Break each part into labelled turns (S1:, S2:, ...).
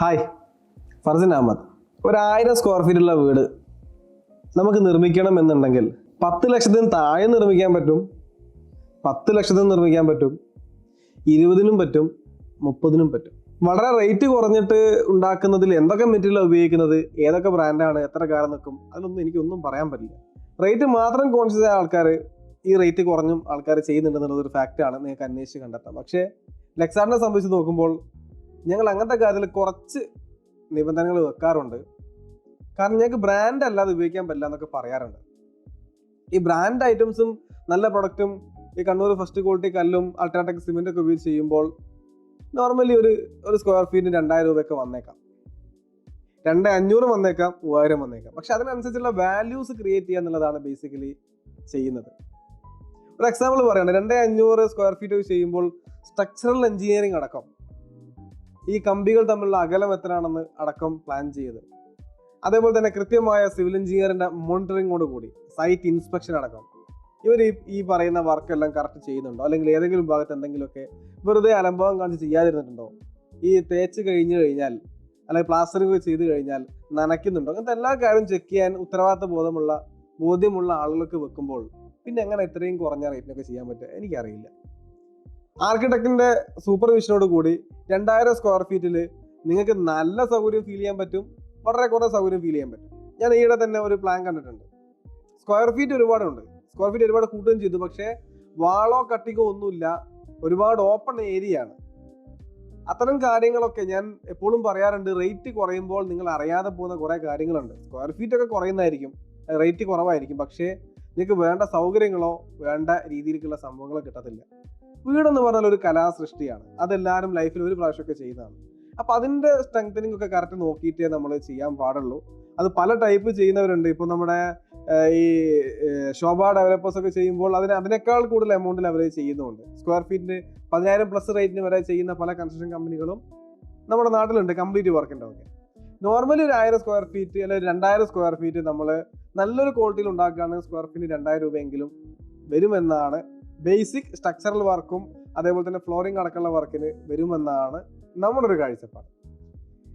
S1: Hi Farzin Ahmed. ഒരായിരം square feet ഉള്ള വീട് നമുക്ക് നിർമ്മിക്കണം എന്നുണ്ടെങ്കിൽ പത്ത് ലക്ഷത്തിന് താഴെ നിർമ്മിക്കാൻ പറ്റും പത്ത് ലക്ഷത്തിന് നിർമ്മിക്കാൻ പറ്റും ഇരുപതിനും പറ്റും മുപ്പതിനും പറ്റും. വളരെ റേറ്റ് കുറഞ്ഞിട്ട് ഉണ്ടാക്കുന്നതിൽ എന്തൊക്കെ മെറ്റീരിയൽ ഉപയോഗിക്കുന്നത് ഏതൊക്കെ ബ്രാൻഡാണ് എത്ര കാലം നിൽക്കും അതിലൊന്നും എനിക്കൊന്നും പറയാൻ പറ്റില്ല. റേറ്റ് മാത്രം കോൺഷ്യസ് ആയ ആൾക്കാർ ഈ റേറ്റ് കുറഞ്ഞും ആൾക്കാർ ചെയ്യുന്നുണ്ടെന്നുള്ളത് ഒരു ഫാക്റ്റാണ് നിങ്ങൾക്ക് അന്വേഷിച്ച് കണ്ടെത്താം. പക്ഷേ ലെക്സാറിനെ സംബന്ധിച്ച് നോക്കുമ്പോൾ ഞങ്ങൾ അങ്ങനത്തെ കാര്യത്തിൽ കുറച്ച് നിബന്ധനകൾ വെക്കാറുണ്ട്. കാരണം ഞങ്ങൾക്ക് ബ്രാൻഡ് അല്ലാതെ ഉപയോഗിക്കാൻ പറ്റില്ല എന്നൊക്കെ പറയാറുണ്ട്. ഈ ബ്രാൻഡ് ഐറ്റംസും നല്ല പ്രൊഡക്റ്റും ഈ കണ്ണൂർ ഫസ്റ്റ് ക്വാളിറ്റി കല്ലും അൾട്രാടെക് സിമെന്റ് ഒക്കെ ഉപയോഗിച്ച് ചെയ്യുമ്പോൾ നോർമലി ഒരു ഒരു സ്ക്വയർ ഫീറ്റിന് രണ്ടായിരം രൂപയൊക്കെ വന്നേക്കാം. രണ്ട് അഞ്ഞൂറ് വന്നേക്കാം മൂവായിരം വന്നേക്കാം. പക്ഷെ അതിനനുസരിച്ചുള്ള വാല്യൂസ് ക്രിയേറ്റ് ചെയ്യുക എന്നുള്ളതാണ് ബേസിക്കലി ചെയ്യുന്നത്. ഒരു എക്സാമ്പിൾ പറയുകയാണ് രണ്ട് അഞ്ഞൂറ് സ്ക്വയർ ഫീറ്റ് ചെയ്യുമ്പോൾ സ്ട്രക്ചറൽ എഞ്ചിനീയറിംഗ് അടക്കം. ഈ കമ്പികൾ തമ്മിലുള്ള അകലം എത്രയാണെന്ന് അടക്കം പ്ലാൻ ചെയ്ത്. അതേപോലെ തന്നെ കൃത്യമായ സിവിൽ എഞ്ചിനീയറിന്റെ മോണിറ്ററിങ്ങോട് കൂടി സൈറ്റ് ഇൻസ്പെക്ഷൻ അടക്കം. ഇവർ ഈ പറയുന്ന വർക്കെല്ലാം കറക്റ്റ് ചെയ്യുന്നുണ്ടോ? അല്ലെങ്കിൽ ഏതെങ്കിലും ഭാഗത്ത് എന്തെങ്കിലുമൊക്കെ വെറുതെ അലംഭാവം കാണിച്ച് ചെയ്യാതിരുന്നിട്ടുണ്ടോ? ഈ തേച്ച് കഴിഞ്ഞു കഴിഞ്ഞാൽ അല്ലെങ്കിൽ പ്ലാസ്റ്ററിംഗ് ചെയ്ത് കഴിഞ്ഞാൽ നനയ്ക്കുന്നുണ്ടോ? അങ്ങനത്തെ എല്ലാ കാര്യവും ചെക്ക് ചെയ്യാൻ ഉത്തരവാദിത്ത ബോധമുള്ള ബോധ്യമുള്ള ആളുകൾക്ക് വെക്കുമ്പോൾ പിന്നെ എങ്ങനെ ഇത്രയും കുറഞ്ഞ റേറ്റിനൊക്കെ ചെയ്യാൻ പറ്റുക എനിക്കറിയില്ല. ആർക്കിടെക്റ്റിന്റെ സൂപ്പർവിഷനോട് കൂടി രണ്ടായിരം സ്ക്വയർ ഫീറ്റിൽ നിങ്ങൾക്ക് നല്ല സൗകര്യം ഫീൽ ചെയ്യാൻ പറ്റും. വളരെ കുറേ സൗകര്യം ഫീൽ ചെയ്യാൻ പറ്റും. ഞാൻ ഈയിടെ തന്നെ ഒരു പ്ലാൻ കണ്ടിട്ടുണ്ട്. സ്ക്വയർ ഫീറ്റ് ഒരുപാടുണ്ട്. സ്ക്വയർ ഫീറ്റ് ഒരുപാട് കൂട്ടുകയും ചെയ്തു. പക്ഷേ വാളോ കട്ടിക്കോ ഒന്നുമില്ല. ഒരുപാട് ഓപ്പൺ ഏരിയ ആണ്. അത്തരം കാര്യങ്ങളൊക്കെ ഞാൻ എപ്പോഴും പറയാറുണ്ട്. റേറ്റ് കുറയുമ്പോൾ നിങ്ങൾ അറിയാതെ പോകുന്ന കുറേ കാര്യങ്ങളുണ്ട്. സ്ക്വയർ ഫീറ്റ് ഒക്കെ കുറയുന്നതായിരിക്കും. റേറ്റ് കുറവായിരിക്കും. പക്ഷേ നിങ്ങൾക്ക് വേണ്ട സൗകര്യങ്ങളോ വേണ്ട രീതിയിലേക്കുള്ള സംഭവങ്ങളോ കിട്ടത്തില്ല. വീടെന്ന് പറഞ്ഞാൽ ഒരു കലാസൃഷ്ടിയാണ്. അതെല്ലാവരും ലൈഫിൽ ഒരു പ്രാവശ്യമൊക്കെ ചെയ്യുന്നതാണ്. അപ്പൊ അതിന്റെ സ്ട്രെങ്തനിങ് ഒക്കെ കറക്റ്റ് നോക്കിയിട്ടേ നമ്മൾ ചെയ്യാൻ പാടുള്ളൂ. അത് പല ടൈപ്പ് ചെയ്യുന്നവരുണ്ട്. ഇപ്പൊ നമ്മുടെ ഈ ശോഭ ഡെവലപ്പേഴ്സ് ഒക്കെ ചെയ്യുമ്പോൾ അതിന് അതിനേക്കാൾ കൂടുതൽ എമൗണ്ടിൽ അവർ ചെയ്യുന്നുണ്ട്. സ്ക്വയർ ഫീറ്റിന് പതിനായിരം പ്ലസ് റേറ്റിന് വരെ ചെയ്യുന്ന പല കൺസ്ട്രക്ഷൻ കമ്പനികളും നമ്മുടെ നാട്ടിലുണ്ട്. കംപ്ലീറ്റ് വർക്കിന്റെ ഒക്കെ. നോർമലി ഒരു ആയിരം സ്ക്വയർ ഫീറ്റ് അല്ലെങ്കിൽ രണ്ടായിരം സ്ക്വയർ ഫീറ്റ് നമ്മൾ നല്ലൊരു ക്വാളിറ്റിയിൽ ഉണ്ടാക്കുകയാണെങ്കിൽ സ്ക്വയർ ഫീറ്റ് രണ്ടായിരം രൂപയെങ്കിലും വരുമെന്നാണ് ബേസിക് സ്ട്രക്ചറൽ വർക്കും അതേപോലെ തന്നെ ഫ്ലോറിംഗ് അടക്കമുള്ള വർക്കിന് വരുമെന്നാണ് നമ്മുടെ ഒരു കാഴ്ചപ്പാട്.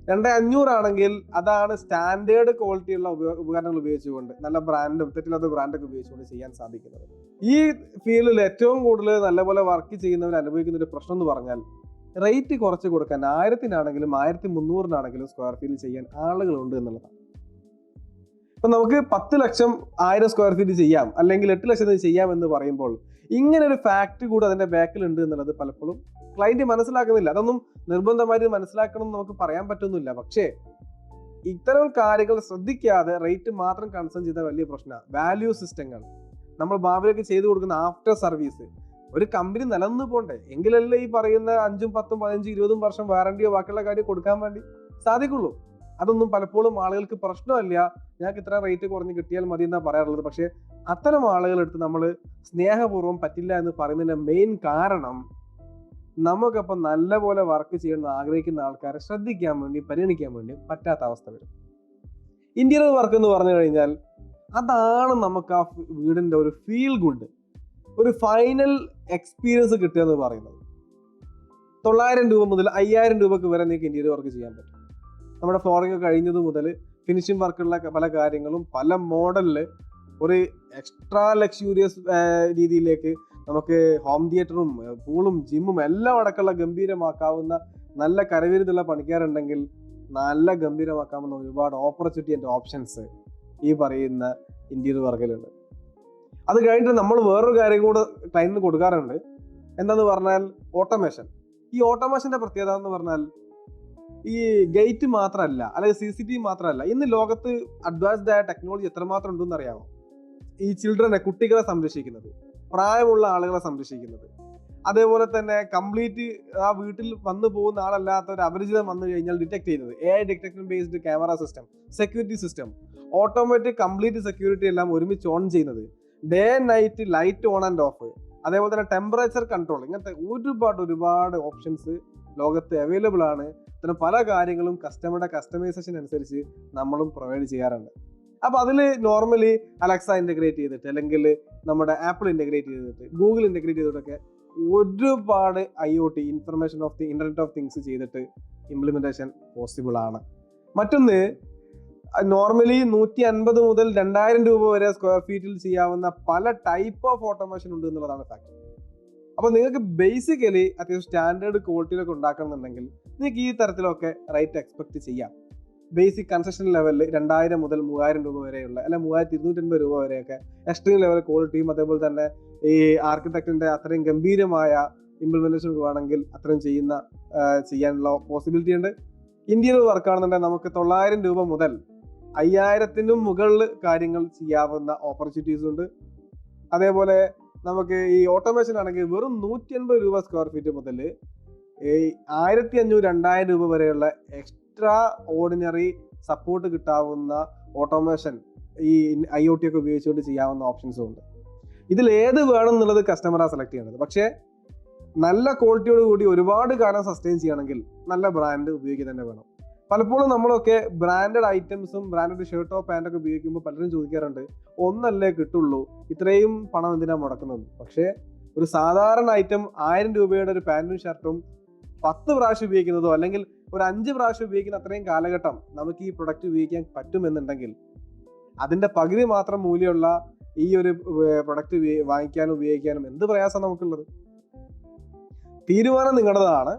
S1: രണ്ട് അഞ്ഞൂറാണെങ്കിൽ അതാണ് സ്റ്റാൻഡേർഡ് ക്വാളിറ്റിയുള്ള ഉപകരണങ്ങൾ ഉപയോഗിച്ചുകൊണ്ട് നല്ല ബ്രാൻഡും തെറ്റില്ലാത്ത ബ്രാൻഡൊക്കെ ഉപയോഗിച്ചുകൊണ്ട് ചെയ്യാൻ സാധിക്കുന്നത്. ഈ ഫീൽഡിൽ ഏറ്റവും കൂടുതൽ നല്ലപോലെ വർക്ക് ചെയ്യുന്നവർ അനുഭവിക്കുന്ന ഒരു പ്രശ്നം എന്ന് പറഞ്ഞാൽ റേറ്റ് കുറച്ച് കൊടുക്കാൻ ആയിരത്തിനാണെങ്കിലും ആയിരത്തി മുന്നൂറിനാണെങ്കിലും സ്ക്വയർ ഫീറ്റ് ചെയ്യാൻ ആളുകളുണ്ട് എന്നുള്ളതാണ്. ഇപ്പം നമുക്ക് പത്ത് ലക്ഷം ആയിരം സ്ക്വയർ ഫീറ്റ് ചെയ്യാം അല്ലെങ്കിൽ എട്ട് ലക്ഷം ചെയ്യാം എന്ന് പറയുമ്പോൾ ഇങ്ങനെ ഒരു ഫാക്ട് കൂടെ അതിന്റെ ബാക്കിൽ ഉണ്ട് എന്നുള്ളത് പലപ്പോഴും ക്ലയന്റ് മനസ്സിലാക്കുന്നില്ല. അതൊന്നും നിർബന്ധമായിട്ട് മനസ്സിലാക്കണം എന്ന് നമുക്ക് പറയാൻ പറ്റുന്നില്ല പക്ഷേ ഇത്തരം കാര്യങ്ങൾ ശ്രദ്ധിക്കാതെ റേറ്റ് മാത്രം കൺസേൺ ചെയ്ത വലിയ പ്രശ്നമാണ് വാല്യൂ സിസ്റ്റങ്ങൾ നമ്മൾ ഭാവിയിലേക്ക് ചെയ്തു കൊടുക്കുന്ന ആഫ്റ്റർ സർവീസ് ഒരു കമ്പനി നിലനിന്ന് പോണ്ടേ. എങ്കിലല്ലേ ഈ പറയുന്ന അഞ്ചും പത്തും പതിനഞ്ചും ഇരുപതും വർഷം വാറണ്ടിയോ ബാക്കിയുള്ള കാര്യം കൊടുക്കാൻ വേണ്ടി സാധിക്കുള്ളൂ. അതൊന്നും പലപ്പോഴും ആളുകൾക്ക് പ്രശ്നമല്ല. ഞങ്ങൾക്ക് ഇത്ര റേറ്റ് കുറഞ്ഞ് കിട്ടിയാൽ മതി എന്നാണ് പറയാറുള്ളത്. പക്ഷേ അത്തരം ആളുകളെടുത്ത് നമ്മൾ സ്നേഹപൂർവം പറ്റില്ല എന്ന് പറയുന്നതിന്റെ മെയിൻ കാരണം നമുക്കപ്പം നല്ലപോലെ വർക്ക് ചെയ്യണമെന്ന് ആഗ്രഹിക്കുന്ന ആൾക്കാരെ ശ്രദ്ധിക്കാൻ വേണ്ടി പരിഗണിക്കാൻ വേണ്ടി പറ്റാത്ത അവസ്ഥ വരും. ഇന്റീരിയർ വർക്ക് എന്ന് പറഞ്ഞു കഴിഞ്ഞാൽ അതാണ് നമുക്ക് ആ വീടിന്റെ ഒരു ഫീൽ ഗുഡ് ഒരു ഫൈനൽ എക്സ്പീരിയൻസ് കിട്ടുക എന്ന് പറയുന്നത്. തൊള്ളായിരം രൂപ മുതൽ അയ്യായിരം രൂപക്ക് വരെ നിങ്ങൾക്ക് ഇന്റീരിയർ വർക്ക് ചെയ്യാൻ പറ്റും. നമ്മുടെ ഫ്ലോറിംഗ് കഴിഞ്ഞത് മുതൽ ഫിനിഷിംഗ് വർക്കുള്ള പല കാര്യങ്ങളും പല മോഡലിൽ ഒരു എക്സ്ട്രാ ലക്ഷ്യൂരിയസ് രീതിയിലേക്ക് നമുക്ക് ഹോം തിയേറ്ററും പൂളും ജിമ്മും എല്ലാം അടക്കമുള്ള ഗംഭീരമാക്കാവുന്ന നല്ല കരവിരുതുള്ള പണിക്കാരുണ്ടെങ്കിൽ നല്ല ഗംഭീരമാക്കാവുന്ന ഒരുപാട് ഓപ്പർച്യൂണിറ്റി ആൻഡ് ഓപ്ഷൻസ് ഈ പറയുന്ന ഇന്റീരിയർ വർക്കിലുണ്ട് അത് കഴിഞ്ഞിട്ട് നമ്മൾ വേറൊരു കാര്യം കൂടെ ക്ലയന്റിന് കൊടുക്കാറുണ്ട്. എന്താന്ന് പറഞ്ഞാൽ ഓട്ടോമേഷൻ ഈ ഓട്ടോമേഷന്റെ പ്രത്യേകത എന്ന് പറഞ്ഞാൽ ഈ ഗേറ്റ് മാത്രമല്ല അല്ലെങ്കിൽ സി സി ടി വി മാത്രമല്ല ഇന്ന് ലോകത്ത് അഡ്വാൻസ്ഡ് ആയ ടെക്നോളജി എത്രമാത്രം ഉണ്ടെന്ന് അറിയാമോ ഈ ചിൽഡ്രനെ കുട്ടികളെ സംരക്ഷിക്കുന്നത് പ്രായമുള്ള ആളുകളെ സംരക്ഷിക്കുന്നത്. അതേപോലെ തന്നെ കംപ്ലീറ്റ് ആ വീട്ടിൽ വന്നു പോകുന്ന ആളല്ലാത്ത ഒരു അപരിചിതം വന്നു കഴിഞ്ഞാൽ ഡിറ്റക്ട് ചെയ്യുന്നത്. A I detection based camera system security system automatic complete security എല്ലാം ഒരുമിച്ച് ഓൺ ചെയ്യുന്നത്. Day night light on and off അതേപോലെ തന്നെ ടെമ്പറേച്ചർ കൺട്രോൾ ഇങ്ങനത്തെ ഒരുപാട് ഒരുപാട് ഓപ്ഷൻസ് ലോകത്ത് അവൈലബിൾ ആണ്. ഇത്തരം പല കാര്യങ്ങളും കസ്റ്റമറുടെ കസ്റ്റമൈസേഷൻ അനുസരിച്ച് നമ്മളും പ്രൊവൈഡ് ചെയ്യാറുണ്ട്. അപ്പോൾ അതിൽ നോർമലി അലക്സ ഇന്റഗ്രേറ്റ് ചെയ്തിട്ട് അല്ലെങ്കിൽ നമ്മുടെ ആപ്പിൾ ഇന്റഗ്രേറ്റ് ചെയ്തിട്ട് ഗൂഗിൾ ഇന്റഗ്രേറ്റ് ചെയ്തിട്ടൊക്കെ ഒരുപാട് I O T information of the internet of things ചെയ്തിട്ട് ഇംപ്ലിമെന്റേഷൻ പോസിബിൾ ആണ്. മറ്റൊന്ന് നോർമലി നൂറ്റി അൻപത് മുതൽ രണ്ടായിരം രൂപ വരെ സ്ക്വയർ ഫീറ്റിൽ ചെയ്യാവുന്ന പല ടൈപ്പ് ഓഫ് ഓട്ടോമേഷൻ ഉണ്ട് എന്നുള്ളതാണ് ഫാക്ട് അപ്പോൾ നിങ്ങൾക്ക് ബേസിക്കലി അത്യാവശ്യം സ്റ്റാൻഡേർഡ് ക്വാളിറ്റിയിലൊക്കെ ഉണ്ടാക്കണമെന്നുണ്ടെങ്കിൽ നിങ്ങൾക്ക് ഈ തരത്തിലൊക്കെ റേറ്റ് എക്സ്പെക്ട് ചെയ്യാം. ബേസിക് കൺസ്ട്രക്ഷൻ ലെവലിൽ രണ്ടായിരം മുതൽ മൂവായിരം രൂപ വരെയുള്ള അല്ലെ മൂവായിരത്തി ഇരുന്നൂറ്റൻപത് രൂപ വരെയൊക്കെ എക്സ്ട്രീം ലെവൽ ക്വാളിറ്റിയും അതേപോലെ തന്നെ ഈ ആർക്കിടെക്റ്റിന്റെ അത്രയും ഗംഭീരമായ ഇംപ്ലിമെന്റേഷൻ വേണമെങ്കിൽ അത്രയും ചെയ്യുന്ന ചെയ്യാനുള്ള പോസിബിലിറ്റി ഉണ്ട്. ഇന്ത്യയിൽ വർക്ക് ആണെന്നുണ്ടെങ്കിൽ നമുക്ക് തൊള്ളായിരം രൂപ മുതൽ അയ്യായിരത്തിനും മുകളിൽ കാര്യങ്ങൾ ചെയ്യാവുന്ന ഓപ്പർച്യൂണിറ്റീസ് ഉണ്ട്. അതേപോലെ നമുക്ക് ഈ ഓട്ടോമേഷൻ ആണെങ്കിൽ വെറും നൂറ്റി അൻപത് രൂപ സ്ക്വയർ ഫീറ്റ് മുതൽ ഈ ആയിരത്തി അഞ്ഞൂറ് രണ്ടായിരം രൂപ വരെയുള്ള എക്സ്ട്രാ ഓർഡിനറി സപ്പോർട്ട് കിട്ടാവുന്ന ഓട്ടോമേഷൻ ഈ ഐ ഒ ടി ഒക്കെ ഉപയോഗിച്ചുകൊണ്ട് ചെയ്യാവുന്ന ഓപ്ഷൻസും ഉണ്ട്. ഇതിൽ ഏത് വേണം എന്നുള്ളത് കസ്റ്റമറാണ് സെലക്ട് ചെയ്യുന്നത് പക്ഷേ നല്ല ക്വാളിറ്റിയോട് കൂടി ഒരുപാട് കാലം സസ്റ്റെയിൻ ചെയ്യണമെങ്കിൽ നല്ല ബ്രാൻഡ് ഉപയോഗിക്കുക തന്നെ വേണം. പലപ്പോഴും നമ്മളൊക്കെ ബ്രാൻഡഡ് ഐറ്റംസും ബ്രാൻഡഡ് ഷർട്ടോ പാന്റൊക്കെ ഉപയോഗിക്കുമ്പോൾ പലരും ചോദിക്കാറുണ്ട് ഒന്നല്ലേ കിട്ടുള്ളൂ? ഇത്രയും പണം എന്തിനാണ് മുടക്കുന്നത്? പക്ഷേ ഒരു സാധാരണ ഐറ്റം ആയിരം രൂപയുടെ ഒരു പാന്റും ഷർട്ടും പത്ത് പ്രാവശ്യം ഉപയോഗിക്കുന്നതോ അല്ലെങ്കിൽ ഒരു അഞ്ച് പ്രാവശ്യം ഉപയോഗിക്കുന്ന അത്രയും കാലഘട്ടം നമുക്ക് ഈ പ്രൊഡക്റ്റ് ഉപയോഗിക്കാൻ പറ്റുമെന്നുണ്ടെങ്കിൽ അതിന്റെ പകുതി മാത്രം മൂല്യമുള്ള ഈ ഒരു പ്രൊഡക്റ്റ് വാങ്ങിക്കാനും ഉപയോഗിക്കാനും എന്ത് പ്രയാസമാണ് നമുക്കുള്ളത്? തീരുമാനം നിങ്ങളുടേതാണ്.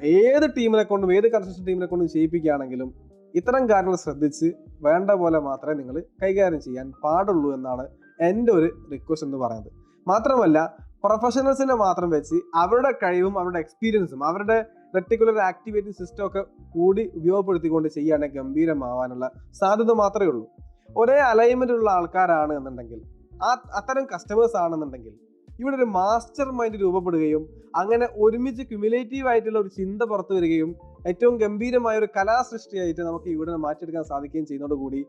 S1: ഏത് ടീമിനെ കൊണ്ടും ഏത് കൺസ്ട്രക്ഷൻ ടീമിനെ കൊണ്ടും ചെയ്യിപ്പിക്കുകയാണെങ്കിലും ഇത്തരം കാര്യങ്ങൾ ശ്രദ്ധിച്ച് വേണ്ട പോലെ മാത്രമേ നിങ്ങൾ കൈകാര്യം ചെയ്യാൻ പാടുള്ളൂ എന്നാണ് എന്റെ ഒരു റിക്വസ്റ്റ് എന്ന് പറയുന്നത്. മാത്രമല്ല പ്രൊഫഷണൽസിനെ മാത്രം വെച്ച് അവരുടെ കഴിവും അവരുടെ എക്സ്പീരിയൻസും അവരുടെ റെട്ടിക്കുലർ ആക്ടിവേറ്റിംഗ് സിസ്റ്റം ഒക്കെ കൂടി ഉപയോഗപ്പെടുത്തിക്കൊണ്ട് ചെയ്യുകയാണെങ്കിൽ ഗംഭീരമാവാനുള്ള സാധ്യത മാത്രമേ ഉള്ളൂ. ഒരേ അലൈൻമെന്റ് ഉള്ള ആൾക്കാരാണ് എന്നുണ്ടെങ്കിൽ ആ അത്തരം കസ്റ്റമേഴ്സ് ആണെന്നുണ്ടെങ്കിൽ ഇവിടെ ഒരു മാസ്റ്റർ മൈൻഡ് രൂപപ്പെടുകയും അങ്ങനെ ഒരുമിച്ച് ക്യുമുലേറ്റീവ് ആയിട്ടുള്ള ഒരു ചിന്ത പുറത്തു വരികയും ഏറ്റവും ഗംഭീരമായ ഒരു കലാസൃഷ്ടിയായിട്ട് നമുക്ക് ഇവിടെ മാറ്റിയെടുക്കാൻ സാധിക്കുകയും ചെയ്യുന്നതോടുകൂടി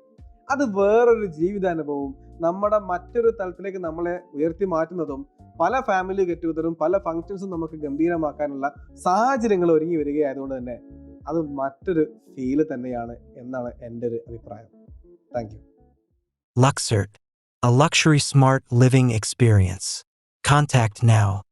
S1: അത് വേറൊരു ജീവിതാനുഭവവും നമ്മുടെ മറ്റൊരു തലത്തിലേക്ക് നമ്മളെ ഉയർത്തി മാറ്റുന്നതും പല ഫാമിലി ഗെറ്റ് ടുഗതറും പല ഫങ്ഷൻസും നമുക്ക് ഗംഭീരമാക്കാനുള്ള സാഹചര്യങ്ങൾ ഒരുങ്ങി വരികയായതുകൊണ്ട് തന്നെ അത് മറ്റൊരു ഫീൽ തന്നെയാണ് എന്നാണ് എന്റെ ഒരു അഭിപ്രായം thank you
S2: Luxert, a luxury smart living experience. Contact now.